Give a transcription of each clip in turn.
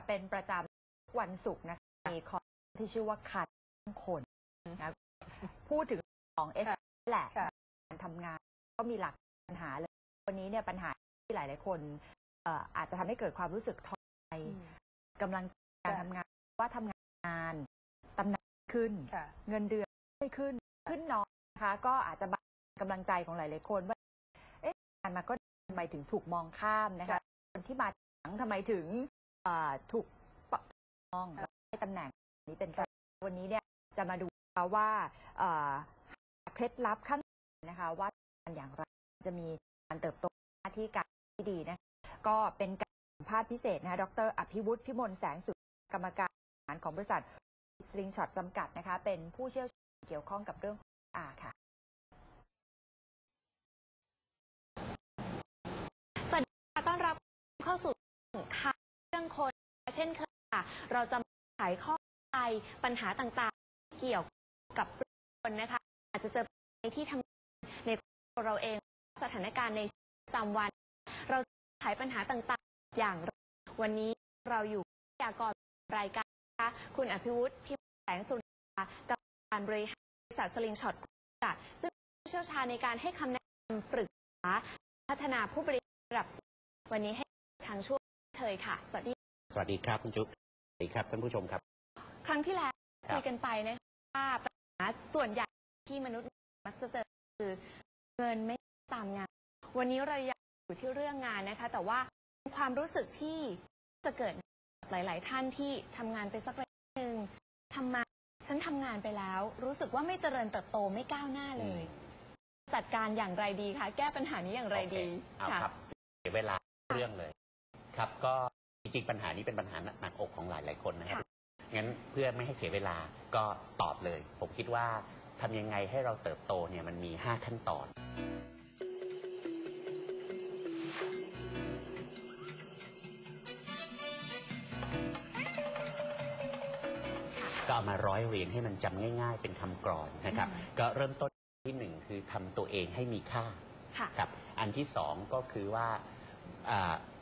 ค่ะเป็นประจำวันศุกร์นะคะมีคอร์สที่ชื่อว่าคัดคนนะพูดถึงของเอชแหละค่ะการทำงานก็มีหลักปัญหาเลยวันนี้เนี่ยปัญหาที่หลาย ๆ คนเอ่ออาจจะทำให้เกิดความรู้สึกท้อใจกำลังใจการค่ะทำงานว่าทำงานตำแหน่งขึ้นค่ะเงินเดือนไม่ขึ้นขึ้นน้อยนะคะก็อาจจะบั่นกำลังใจของหลาย ๆ คนว่าเอ๊ะงานมาก็ทำไมถึงถูกมองข้ามนะคะค่ะคนที่มาหลังทำไมถึงเอ่อถูกปะมองแล้วให้ตำแหน่งนี้เป็นต้นวันนี้เนี่ยจะมาดูว่าเคล็ดลับขั้นตอนนะคะว่าทำงานอย่างไรจะมีการเติบโตหน้าที่การที่ดีนะก็เป็นการสัมภาษณ์พิเศษนะคะดร อภิวุฒิพิมลแสงสุดกรรมการบริหารของบริษัทสลิงช็อตจำกัดนะคะ เป็นผู้เชี่ยวชาญเกี่ยวข้องกับเรื่องอาค่ะสวัสดีค่ะต้อนรับเข้าสู่ข่าว ช่นเคยค่ะ เราจะมาไขข้อใจปัญหาต่างๆ เกี่ยวกับคนนะคะ อาจจะเจอในที่ทำงานในตัวเราเองสถานการณ์ในประจำวัน เราจะไขปัญหาต่างๆ อย่างวันนี้เราอยู่กับวิทยากรรายการคะคุณอภิวุฒิพิมแสงสุริยากรรมการบริหารบริษัทสลิงช็อตจัดซึ่งเชี่ยวชาญในการให้คำแนะนำปรึกษา พัฒนาผู้บริหารระดับสูงวันนี้ให้ทางช่วงเทยค่ะ สวัสดี สวัสดีครับคุณจุ๊บสวัสดีครับท่านผู้ชมครับ ครั้งที่แล้วครับคุยกันไปนะคะว่าปัญหาส่วนใหญ่ที่มนุษย์มักจะเจอคือเงินไม่ตามงาน วันนี้เรายังอยู่ที่เรื่องงานนะคะ แต่ว่าความรู้สึกที่จะเกิดหลาย ๆ ท่านที่ทำงานไปสักระยะหนึ่งทำมาฉันทำงานไปแล้ว รู้สึกว่าไม่เจริญเติบโตไม่ก้าวหน้าเลย จัดการอย่างไรดีคะแก้ปัญหานี้อย่างไรดีโอเคเอาครับเสียเวลาเรื่องเลย ครับก็ จริงๆปัญหานี้เป็นปัญหาหนักอกของหลายหลายๆคนนะครับ งั้นเพื่อไม่ให้เสียเวลาก็ตอบเลย ผมคิดว่าทำยังไงให้เราเติบโตเนี่ยมันมี 5 ขั้นตอน ก็เอามาร้อยเรียงให้มันจำง่าย ๆ เป็นคำกรอนนะครับอืมก็เริ่มต้นที่หนึ่งคือทำตัวเองให้มีค่าค่ะครับ อันที่สองก็คือว่า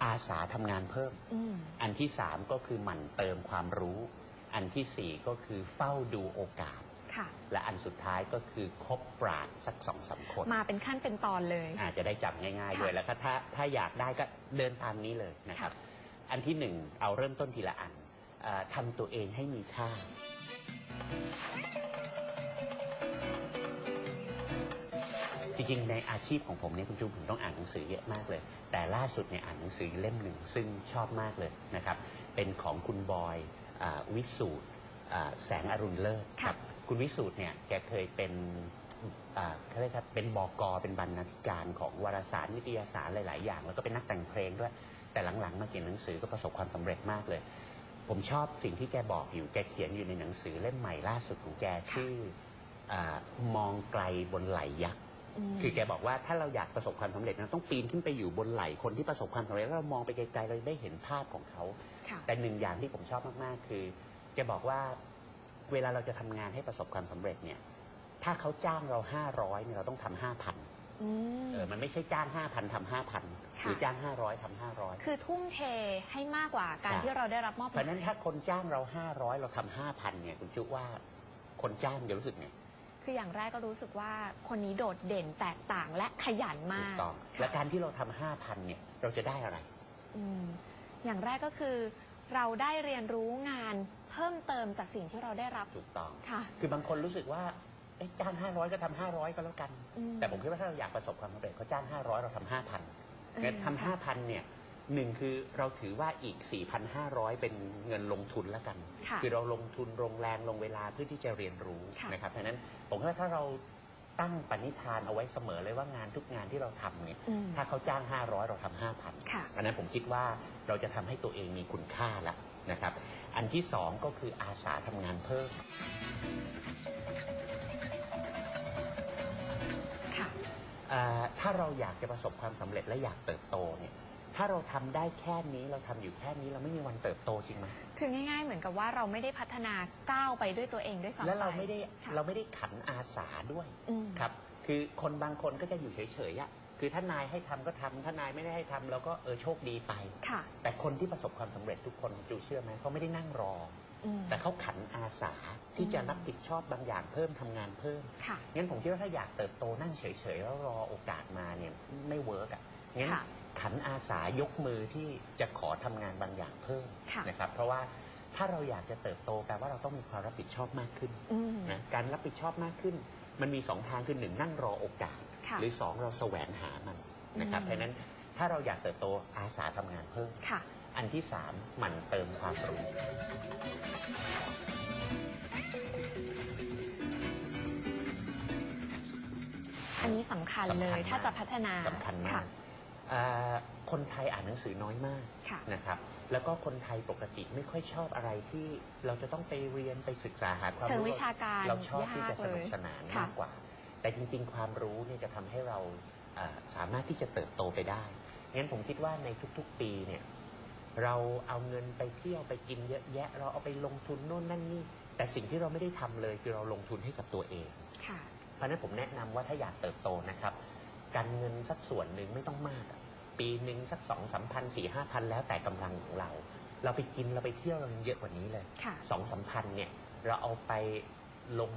อ่าอาสาทำงานเพิ่ม อืม อันที่สามก็คือหมั่นเติมความรู้ อันที่สี่ก็คือเฝ้าดูโอกาส ค่ะ และอันสุดท้ายก็คือคบปราดสักสองสามคน มาเป็นขั้นเป็นตอนเลย อาจจะได้จำง่ายๆค่ะด้วยแล้วก็ถ้าถ้าอยากได้ก็เดินตามนี้เลยนะครับ อันที่หนึ่งเอาเริ่มต้นทีละอันอ่าทำตัวเองให้มีค่า จริงๆในอาชีพของผมเนี่ยคุณจูนผมต้องอ่านหนังสือเยอะมากเลย แต่ล่าสุดเนี่ยอ่านหนังสือเล่มหนึ่งซึ่งชอบมากเลยนะครับ เป็นของคุณบอยอาวิสูตรอ่าแสงอรุณเลิศครับ คุณวิสูตรเนี่ยแกเคยเป็นอ่าเขาเรียกครับเป็นบอกอเป็นบรรณาธิการของวารสารนิตยสารหลายๆ อย่าง แล้วก็เป็นนักแต่งเพลงด้วย แต่หลังๆ มาเขียนหนังสือก็ประสบความสำเร็จมากเลย ผมชอบสิ่งที่แกบอกอยู่แกเขียนอยู่ในหนังสือเล่มใหม่ล่าสุดของแกชื่ออามองไกลบนไหลยักษ์ม คือแกบอกว่าถ้าเราอยากประสบความสำเร็จนะต้องปีนขึ้นไปอยู่บนไหล่คนที่ประสบความสำเร็จแล้วเรามองไปไกลๆเราได้เห็นภาพของเขา ค่ะแต่หนึ่งอย่างที่ผมชอบมากๆ คือแกบอกว่าเวลาเราจะทำงานให้ประสบความสำเร็จเนี่ย ถ้าเขาจ้างเราห้าร้อยเนี่ยเราต้องทำห้าพันอืม เออมันไม่ใช่จ้างห้าพันทำห้าพันหรือค่ะ จ้างห้าร้อยทำห้าร้อย คือทุ่มเทให้มากกว่าการใช่ ที่เราได้รับมอบหเพราะมาฉะนั้นยถ้าคนจ้างเราห้าร้อยเราทำห้าพันเนี่ยคุณจุว่าคนจ้างจะรู้สึกไง คืออย่างแรกก็รู้สึกว่าคนนี้โดดเด่นแตกต่างและขยันถูมากกต้องค่ะและการที่เราทำห้าพันเนี่ย เราจะได้อะไร อืมอย่างแรกก็คือ เราได้เรียนรู้งานเพิ่มเติมจากสิ่งที่เราได้รับถูกต้อง ค่ะ คือบางคนรู้สึกว่าเอ๊ะจ้างห้าร้อยก็ทำห้าร้อยก็แล้วกัน อืมแต่ผมคิดว่าถ้าเราอยากประสบความสำเร็จเขาจ้างห้าร้อยเราทำห้าพันอืมเนี่ยทำห้าค่ะพันเนี่ย หนึ่งคือเราถือว่าอีก 4,500 เป็นเงินลงทุนแล้วกันค่ะอเราลงทุนลงแรงลงเวลาเพื่อที่จะเรียนรู้ค่ะนะครับเพราะฉะนั้นผมคิดว่าถ้าเราตั้งปณิธานเอาไว้เสมอเลยว่างานทุกงานที่เราทำเนี่ยอืม ถ้าเขาจ้าง 500 เราทำ5,000 ค่ะ อันนั้นผมคิดว่าเราจะทำให้ตัวเองมีคุณค่าแล้วนะครับ อันที่สองก็คืออาสาทำงานเพิ่ม ค่ะ อ่าถ้าเราอยากจะประสบความสำเร็จและอยากเติบโตเนี่ย ถ้าเราทำได้แค่นี้เราทำอยู่แค่นี้เราไม่มีวันเติบโตจริงไหมคือง่าย ๆ เหมือนกับว่าเราไม่ได้พัฒนาก้าวไปด้วยตัวเองด้วยซ้ำและเราป ไม่ได้ค่ะ เราไม่ได้ขันอาสาด้วยอืม ครับ คือคนบางคนก็จะอยู่เฉยๆอะคือถ้านายให้ทำก็ทำถ้านายไม่ได้ให้ทำเราก็เออโชคดีไป ค่ะแต่คนที่ประสบความสำเร็จทุกคนจูเชื่อไหมเขาไม่ได้นั่งรอ อืมแต่เขาขันอาสาที่จะรับผิดชอบบางอย่างเพิ่มทำงานเพิ่ม ค่ะ งั้นผมคิดว่าถ้าอยากเติบโตนั่งเฉยๆ แล้วรอโอกาสมาเนี่ยไม่เวิร์กอะ งั้นค่ะ ขันอาสายกมือที่จะขอทำงานบางอย่างเพิ่มค่ะนะครับ เพราะว่าถ้าเราอยากจะเติบโตแปลว่าเราต้องมีความรับผิดชอบมากขึ้นอืมนะการรับผิดชอบมากขึ้น มันมีสองทางคือหนึ่งนั่งรอโอกาส ค่ะหรือสองเราแสวงหามันนะครับอืม เพราะฉะนั้นถ้าเราอยากเติบโตอาสาทำงานเพิ่ม ค่ะ อันที่สามหมันเติมความรู้ อันนี้สำคัญเลยถ้าจะพัฒนาสำคัญมาค่ะก อ่าคนไทยอ่านหนังสือน้อยมากค่ะนะครับ แล้วก็คนไทยปกติไม่ค่อยชอบอะไรที่เราจะต้องไปเรียนไปศึกษาหาความเชิงรู้วิชาการเราชอบที่ยากจะสนุกสนานเลยค่ะมากกว่า แต่จริง ๆ ความรู้เนี่ยจะทำให้เราอ่าสามารถที่จะเติบโตไปได้งั้นผมคิดว่าในทุกๆปีเนี่ยเราเอาเงินไปเที่ยวไปกินเยอะแยะ เราเอาไปลงทุนโน่นนั่นนี่ แต่สิ่งที่เราไม่ได้ทำเลยคือเราลงทุนให้กับตัวเอง ค่ะ เพราะฉะนั้นผมแนะนำว่าถ้าอยากเติบโตนะครับ การเงินสักส่วนหนึ่งไม่ต้องมากอะปีหนึ่งสักสองสามพันสี่ห้าพันแล้วแต่กำลังของเรา เราไปกินเราไปเที่ยวเราเยอะกว่านี้เลยค่ะ สองสามพันเนี่ยเราเอาไปลง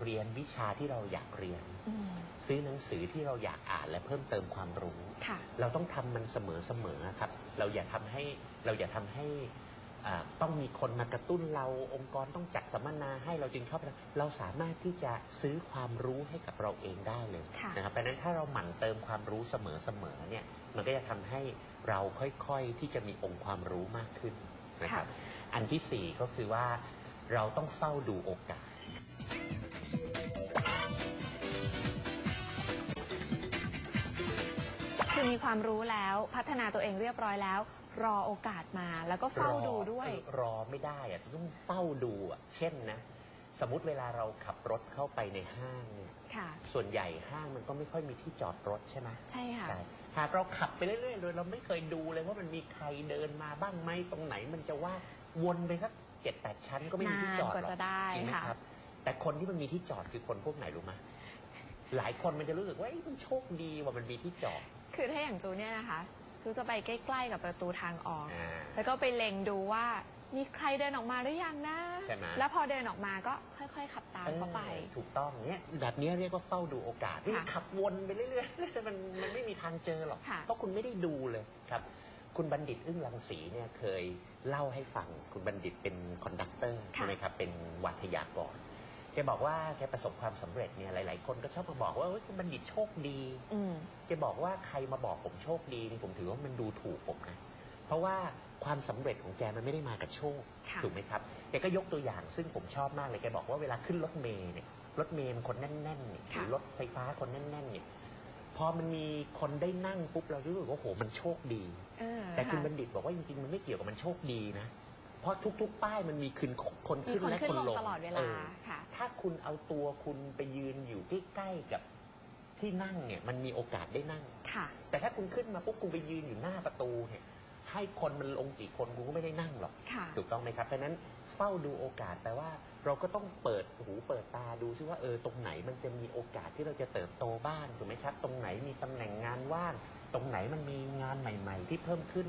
เรียนวิชาที่เราอยากเรียน อืมซื้อหนังสือที่เราอยากอ่านและเพิ่มเติมความรู้ ค่ะ เราต้องทำมันเสมอๆครับ เราอย่าทำให้เราอย่าทำให้อ่า ต้องมีคนมากระตุ้นเราองค์กรต้องจัดสัมมนาให้เราจึงชอบเราสามารถที่จะซื้อความรู้ให้กับเราเองได้เลยค่ะนะครับเพราะฉะนั้นถ้าเราหมั่นเติมความรู้เสมอๆเนี่ยมันก็จะทำให้เราค่อยๆที่จะมีองค์ความรู้มากขึ้นนะครับอันที่สี่ก็คือว่าเราต้องเฝ้าดูโอกาสคือมีความรู้แล้วพัฒนาตัวเองเรียบร้อยแล้ว รอโอกาสมาแล้วก็เฝ้ารอดูด้วยเออรอไม่ได้อะต้องเฝ้าดูอะเช่นนะ สมมติเวลาเราขับรถเข้าไปในห้างเนี่ยค่ะ ส่วนใหญ่ห้างมันก็ไม่ค่อยมีที่จอดรถใช่ไหมใช่ค่ะ ใช่หากเราขับไปเรื่อยๆโดยเราไม่เคยดูเลยว่ามันมีใครเดินมาบ้างไหมตรงไหนมันจะว่าวนไปสักเจ็ดแปดชั้นก็ไม่มีที่จอดนานกว่าหรอกจะได้จริงไหมค่ะ ครับ แต่คนที่มันมีที่จอดคือคนพวกไหนรู้ไหมหลายคนมันจะรู้สึกว่าเอ้ยมันโชคดีว่ามันมีที่จอด คือถ้าอย่างจูเนี่ยนะคะ จูจะไปใกล้ๆกับประตูทางออก อ่า แล้วก็ไปเล็งดูว่ามีใครเดินออกมาหรือยังนะ ใช่ไหม แล้วพอเดินออกมาก็ค่อยๆ ขับตามเขาไป ออถูกต้องเนี่ยแบบนี้เรียกว่าเฝ้าดูโอกาสนี่ค่ะขับวนไปเรื่อยๆ มันมันไม่มีทางเจอหรอก ค่ะเพราะคุณไม่ได้ดูเลยครับ คุณบัณฑิตอึ้งรังสีเนี่ยเคยเล่าให้ฟังคุณบัณฑิตเป็นคอนดักเตอร์ใช่ไหมครับเป็นวัทยากร แกบอกว่าแกประสบความสำเร็จเนี่ยหลาย ๆ คนก็ชอบมาบอกว่าเฮ้ยคุณบัณฑิตโชคดีอืม แกบอกว่าใครมาบอกผมโชคดีนี่ผมถือว่ามันดูถูกผมนะ เพราะว่าความสำเร็จของแกมันไม่ได้มากับโชคค่ะ ถูกไหมครับแกก็ยกตัวอย่างซึ่งผมชอบมากเลยแกบอกว่าเวลาขึ้นรถเมล์เนี่ยรถเมล์มันคนแน่นๆเนี่ยหค่ะรือรถไฟฟ้าคนแน่นๆเนี่ยพอมันมีคนได้นั่งปุ๊บเรารู้สึกว่าโหมันโชคดี เออแต่คุณะบัณฑิตบอกว่าจริงๆมันไม่เกี่ยวกับมันโชคดีนะ เพราะทุกๆ ป้ายมันมีคืนคนมีขึ้นคนและขึ้คนนลลงงตลอดเวเอลาอค่ะ ถ้าคุณเอาตัวคุณไปยืนอยู่ใกล้ๆกับที่นั่งเนี่ยมันมีโอกาสได้นั่ง ค่ะ แต่ถ้าคุณขึ้นมาปุ๊บคุณไปยืนอยู่หน้าประตูเนี่ยให้คนมันลงกี่คนคุณก็ไม่ได้นั่งหรอก ค่ะ ถูกต้องไหมครับ เพราะฉะนั้นเฝ้าดูโอกาสแปลว่า เราก็ต้องเปิดหูเปิดตาดูซิว่าเออตรงไหนมันจะมีโอกาสที่เราจะเติบโตบ้างถูกไหมครับ ตรงไหนมีตำแหน่งงานว่าง ตรงไหนมันมีงานใหม่ ๆ ที่เพิ่มขึ้น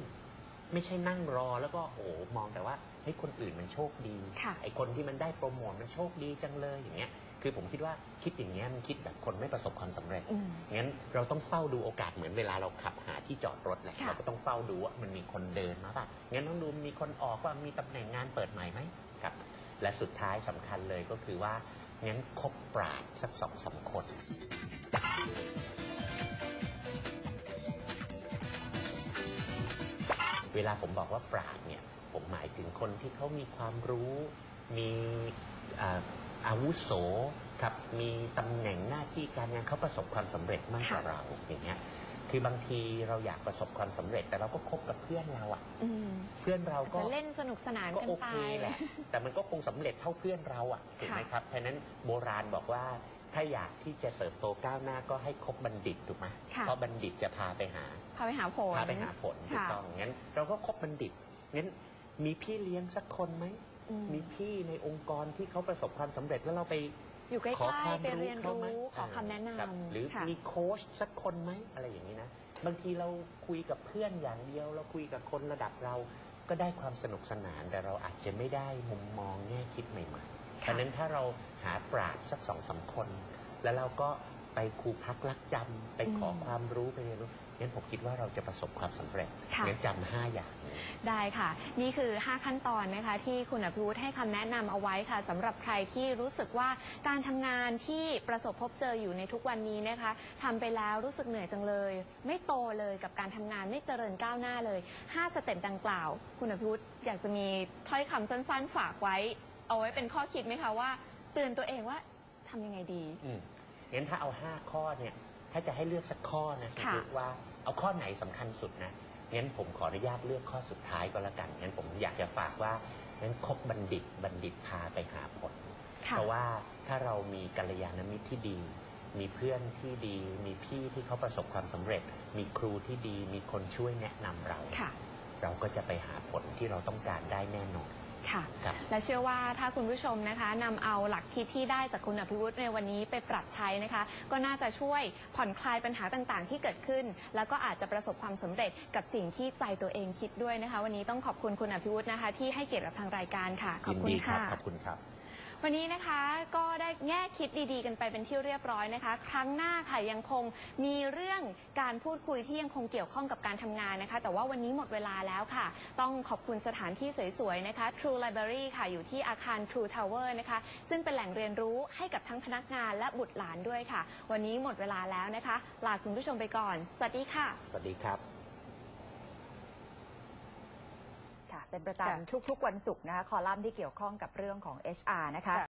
ไม่ใช่นั่งรอแล้วก็โอ้มองแต่ว่าให้ยคนอื่นมันโชคดีค่ะไอคนที่มันได้โปรโมทมันโชคดีจังเลยอย่างเงี้ยคือผมคิดว่าคิดอย่างเงี้ยมันคิดแบบคนไม่ประสบความสำเร็จอืมงั้นเราต้องเฝ้าดูโอกาสเหมือนเวลาเราขับหาที่จอดรถแหละค่ะเราก็ต้องเฝ้าดูว่ามันมีคนเดินมาป่ะงั้นต้องดูมีคนออกว่ามีตำแหน่งงานเปิดใหม่ไหมครับและสุดท้ายสำคัญเลยก็คือว่างั้นคบปราดสักสองสามคน เวลาผมบอกว่าปราดเนี่ย ผมหมายถึงคนที่เขามีความรู้ มีอาอาวุโสครับ มีตำแหน่งหน้าที่การงานเขาประสบความสำเร็จมากกว่าเราอย่างเงี้ย คือบางทีเราอยากประสบความสำเร็จ แต่เราก็คบกับเพื่อนเราอะอืมเพื่อนเราก็ จะเล่นสนุกสนานก็กันโอไป เคแหละ แต่มันก็คงสำเร็จเท่าเพื่อนเราอะถูกไหมครับ เพราะฉะนั้นโบราณบอกว่าถ้าอยากที่จะเติบโตก้าวหน้าก็ให้คบบัณฑิตถูกไหมค่ะ เพราะบัณฑิตจะพาไปหา พาไปหาผล พาไปหาผลถูกค่ะ ต้องงั้น เราก็คบบัณฑิตงั้นมีพี่เลี้ยงสักคนไหม อืม มีพี่ในองค์กรที่เขาประสบความสำเร็จแล้วเราไป อยู่ใกล้ขอความๆไปเรียนขารู้ไหมขอคำแนะนครับหรือำค่ะมีโค้ชสักคนไหมอะไรอย่างนี้นะ บางทีเราคุยกับเพื่อนอย่างเดียว เราคุยกับคนระดับเราก็ได้ความสนุกสนาน แต่เราอาจจะไม่ได้มุมมองแง่คิดใหม่ๆเพราะฉะนั้นถ้าเราหาปราชญ์สักสองสามคน แล้วเราก็ไปครูพักรักจำไปขออืมความรู้ไปเรียนรู้งั้นผมคิดว่าเราจะประสบความสำเร็จค่ะ งั้นจำห้าอย่างนี้ ได้ค่ะ นี่คือ 5 ขั้นตอนนะคะที่คุณอภิวุฒิให้คำแนะนำเอาไว้ค่ะสำหรับใครที่รู้สึกว่าการทำงานที่ประสบพบเจออยู่ในทุกวันนี้นะคะทำไปแล้วรู้สึกเหนื่อยจังเลย ไม่โตเลยกับการทำงานไม่เจริญก้าวหน้าเลย 5 สเต็ปดังกล่าว คุณอภิวุฒิอยากจะมีถ้อยคำสั้นๆ ฝากไว้ เอาไว้เป็นข้อคิดไหมคะว่า เตือนตัวเองว่าทำยังไงดี อืมงั้นถ้าเอา5ข้อเนี่ย ถ้าจะให้เลือกสักข้อนะค่ะอว่าเอาข้อไหนสำคัญสุดนะ งั้นผมขออนุญาตเลือกข้อสุดท้ายก็แล้วกันงั้นผมอยากจะฝากว่างั้นคบบัณฑิตบัณฑิตพาไปหาผลค่ะเพราะว่าถ้าเรามีกัลยาณมิตรที่ดี มีเพื่อนที่ดี มีพี่ที่เขาประสบความสำเร็จ มีครูที่ดี มีคนช่วยแนะนำเราค่ะเราก็จะไปหาผลที่เราต้องการได้แน่นอน ค่ะ ครับ และเชื่อว่าถ้าคุณผู้ชมนะคะนำเอาหลักคิดที่ได้จากคุณอภิวุฒิในวันนี้ไปปรับใช้นะคะ ก็น่าจะช่วยผ่อนคลายปัญหาต่างๆ ที่เกิดขึ้น แล้วก็อาจจะประสบความสำเร็จกับสิ่งที่ใจตัวเองคิดด้วยนะคะ วันนี้ต้องขอบคุณคุณอภิวุฒินะคะ ที่ให้เกียรติกับทางรายการค่ะขอบยินคุณดีครับค่ะ ขอบคุณครับ วันนี้นะคะก็ได้แง่คิดดีๆ กันไปเป็นที่เรียบร้อยนะคะ ครั้งหน้าค่ะยังคงมีเรื่องการพูดคุยที่ยังคงเกี่ยวข้องกับการทำงานนะคะ แต่ว่าวันนี้หมดเวลาแล้วค่ะ ต้องขอบคุณสถานที่สวยๆนะคะ True Library ค่ะอยู่ที่อาคาร True Tower นะคะ ซึ่งเป็นแหล่งเรียนรู้ให้กับทั้งพนักงานและบุตรหลานด้วยค่ะ วันนี้หมดเวลาแล้วนะคะ ลาคุณผู้ชมไปก่อน สวัสดีค่ะ สวัสดีครับ ค่ะ เป็นประจำทุกๆวันศุกร์นะคะคอลัมน์ที่เกี่ยวข้องกับเรื่องของ HR นะคะ